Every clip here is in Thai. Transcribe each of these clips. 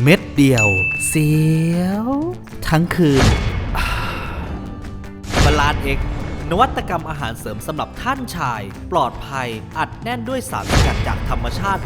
เม็ดเดียว เสียว ทั้งคืนบาลานเอ็กนวัตกรรมอาหารเสริมสำหรับท่านชาย ปลอดภัย อัดแน่นด้วยสารสกัดจากธรรมชาติ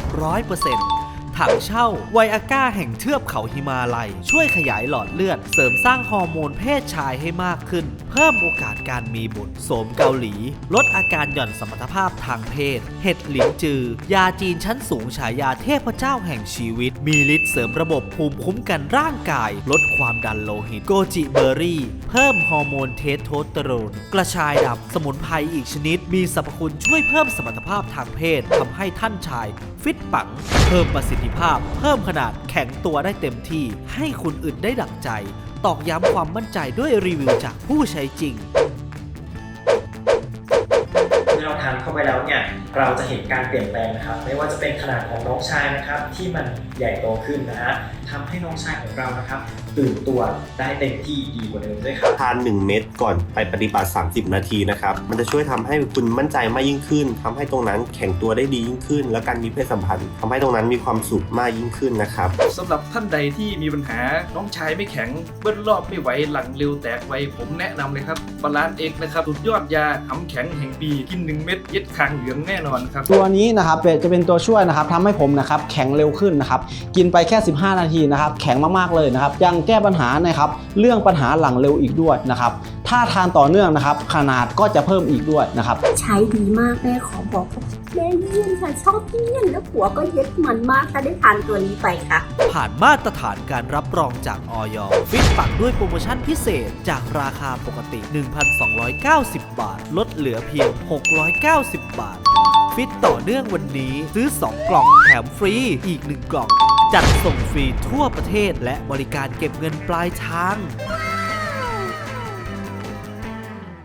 100% ถังเช่าไวอาก้าแห่งเทือกเขาฮิมาลัย ช่วยขยายหลอดเลือด เสริมสร้างฮอร์โมนเพศชายให้มากขึ้น เพิ่มโอกาสการมีบุตรโสมเกาหลี ลดอาการหย่อนสมรรถภาพทางเพศ เห็ดหลินจือ ยาจีนชั้นสูงฉายาเทพเจ้าแห่งชีวิต มีฤทธิ์เสริมระบบภูมิคุ้มกันร่างกาย ลดความดันโลหิตโกจิเบอร์รี่ เพิ่มฮอร์โมนเทสโทสเตอโรนกระชายดำสมุนไพรอีกชนิด มีสรรพคุณช่วยเพิ่มสมรรถภาพทางเพศทำให้ท่านชาย ฟิตปังเพิ่มประสิทธิภาพ เพิ่มขนาดแข็งตัวได้เต็มที่ ให้คุณอึดได้ดั่งใจ ตอกย้ำความมั่นใจด้วยรีวิวจากผู้ใช้จริง ทานเข้าไปแล้วเนี่ยเราจะเห็นการเปลี่ยนแปลงนะครับไม่ว่าจะเป็นขนาดของน้องชายนะครับที่มันใหญ่โตขึ้นนะฮะทำให้น้องชายของเรานะครับตื่นตัวได้เต็มที่ดีกว่าเดิมด้วยครับทาน 1 เม็ดก่อนไปปฏิบัติ 30 นาทีนะครับมันจะช่วยทำให้คุณมั่นใจมากยิ่งขึ้นทำให้ตรงนั้นแข็งตัวได้ดียิ่งขึ้น และการมีเพศสัมพันธ์ทำให้ตรงนั้นมีความสุขมากยิ่งขึ้นนะครับสำหรับท่านใดที่มีปัญหาน้องชายไม่แข็งเบิ้ลรอบไม่ไหวหลังเร็วแตกไวผมแนะนำเลยครับบาลานเอ็กนะครับสุดยอดยาหำแข็งแห่งปีกิน 1 เม็ดเย็ดคางเหลืองแน่นอนครับ ตัวนี้นะครับเป็นจะเป็นตัวช่วยนะครับทำให้ผมนะครับแข็งเร็วขึ้นนะครับกินไปแค่ 15 นาทีนะครับแข็งมากๆเลยนะครับยังแก้ปัญหานะครับเรื่องปัญหาหลังเร็วอีกด้วยนะครับถ้าทานต่อเนื่องนะครับ ขนาดก็จะเพิ่มอีกด้วยนะครับ ใช้ดีมากแม่ขอบอกว่าแม่เยี่ยมค่ะชอบเยี่ยมแล้วผัวก็เย็ดมันมากถ้าได้ทานตัวนี้ไปค่ะ ผ่านมาตรฐานการรับรองจากออยฟิตปังด้วยโปรโมชั่นพิเศษจากราคาปกติ 1,290 บาท ลดเหลือเพียง 690บาท ฟิตต่อเนื่องวันนี้ซื้อ 2 กล่องแถมฟรีอีก 1 กล่อง จัดส่งฟรีทั่วประเทศและบริการเก็บเงินปลายทาง